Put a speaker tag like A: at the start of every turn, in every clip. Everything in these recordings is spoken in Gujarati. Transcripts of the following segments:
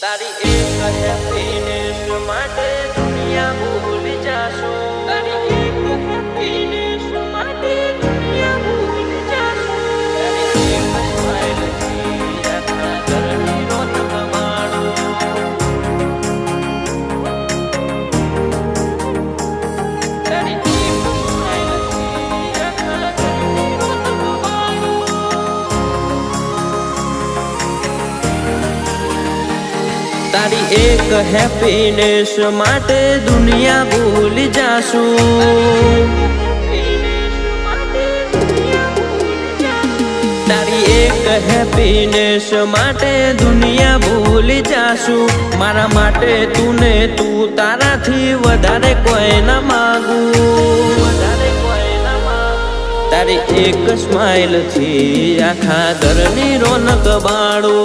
A: તારી એક હેપીનેસ માટે દુનિયા ભૂલી જાશો. તારી એક હેપીનેસ તારી એક હેપીનેસ માટે દુનિયા ભૂલી જાશું. તારી એક હેપીનેસ માટે દુનિયા ભૂલી જાશું. મારા માટે તું ને તું તારાથી વધારે કોઈ ના માગું. વધારે તારી એક સ્માઇલથી આખા ઘરની રોનક બાળો.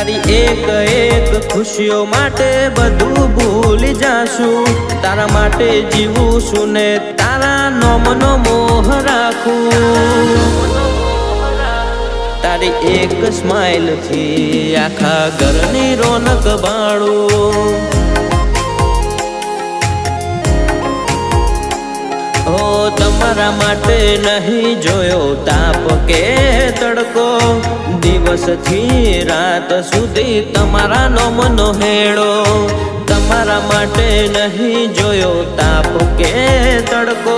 A: તારી એક એક ખુશીઓ માટે બધું ભૂલી જાશું. તારા માટે જીવું છું ને તારા નોમનો મોહ રાખું. તારી એક સ્માઇલથી આખા ઘરની રોનક બાળું. તમારા માટે નહીં જોયો તાપ કે તડકો. દિવસથી રાત સુધી તમારા નોમનો હેડો તમારા માટે નહીં જોયો તાપ કે તડકો.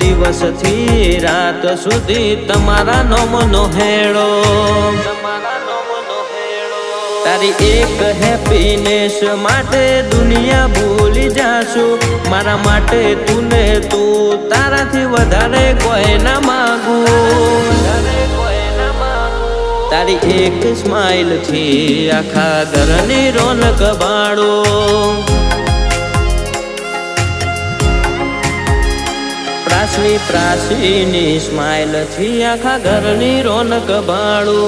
A: દિવસથી રાત સુધી તમારા નોમનો હેડો તમારા નોમનો હેડો તારી એક હેપીનેસ માટે દુનિયા ભૂલી જાશું. મારા માટે તું ને તું, તારાથી વધારે કોઈ ના માગું. તારી એક સ્માઈલથી આખા ઘરની રોનક બાળો. પ્રાસની પ્રાસીની સ્માઈલથી આખા ઘરની રોનક બાળો.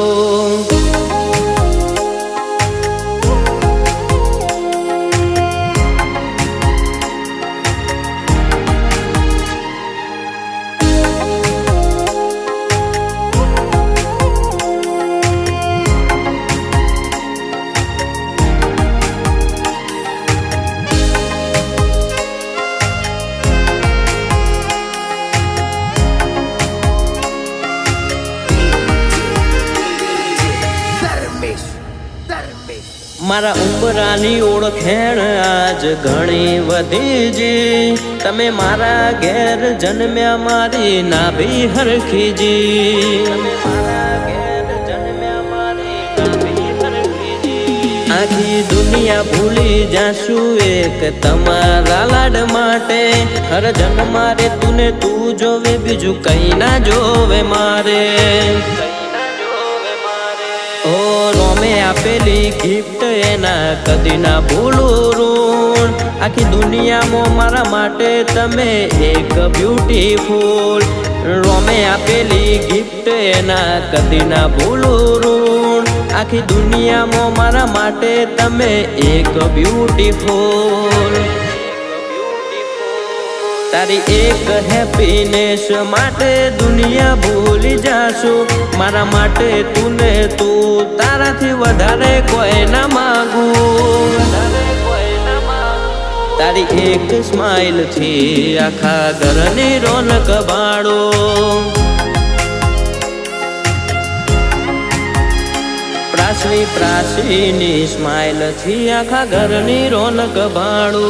A: મારા ઉમરાની ઓળખેણ આજ ઘણી વધી જી. તમે મારા ઘેર જન્મ્યા મારી નાભી હરખીજી આખી દુનિયા ભૂલી જાશું એક તમારા લાડ માટે. હર જન્મ મારે તું ને તું જોવે, બીજું કઈ ના જોવે મારે. ઓ રોમે આપેલી ગિફ્ટ એના કદી ના ભૂલું ઋણ આખી દુનિયામાં મારા માટે તમે એક બ્યુટીફુલ રોમે આપેલી ગિફ્ટ એના કદી ના ભૂલું ઋણ આખી દુનિયામાં મારા માટે તમે એક બ્યુટીફુલ તારી એક હેપીનેસ માટે દુનિયા ભૂલી જાશું. મારા માટે તું ને તું, તારાથી વધારે કોઈ ના માગું. તારી એક સ્માઇલથી આખા ઘરની રોનક બાળો. પ્રાસની પ્રાસીની સ્માઇલથી આખા ઘરની રોનક બાળો.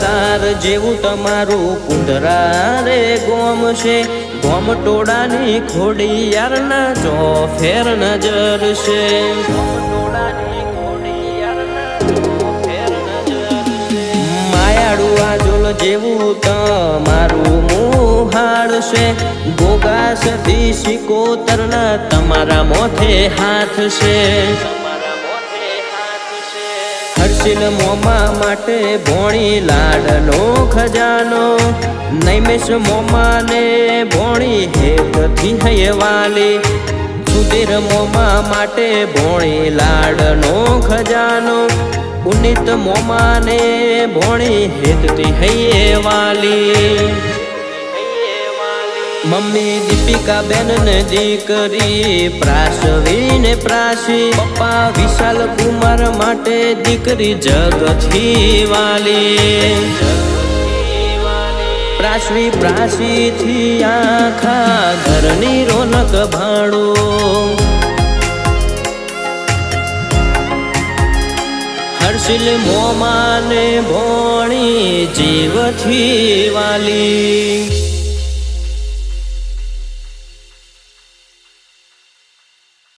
A: મોબાદાર જેવું તમારું કુંદરા રે ગોમ છે. ગોમ ટોળાની જો ફેર નજર છે. માયાળું આજોલ જેવું તમારું મોહાળ છે. ગોગા સદી સિકોતરના તમારા મોથે હાથ છે. હર્ષિલ મોમા માટે ભોણી લાડનો ખજાનો. નૈમેશ મોમાને ભોણી હેતથી હયવાલી સુધીર મોમા માટે ભોણી લાડનો ખજાનો. પુનિત મોમાને ભોણી હેતથી હૈયેવાલી મમ્મી દીપિકા બેન ને દીકરી પ્રાસવી ને પ્રાસી. પપ્પા વિશાલ કુમાર માટે દીકરી જગથી વાલી પ્રાસવી પ્રાસી થી આખા ઘરની રોનક ભાડું હર્ષિલ મોમાને ભોણી જીવથી વાલી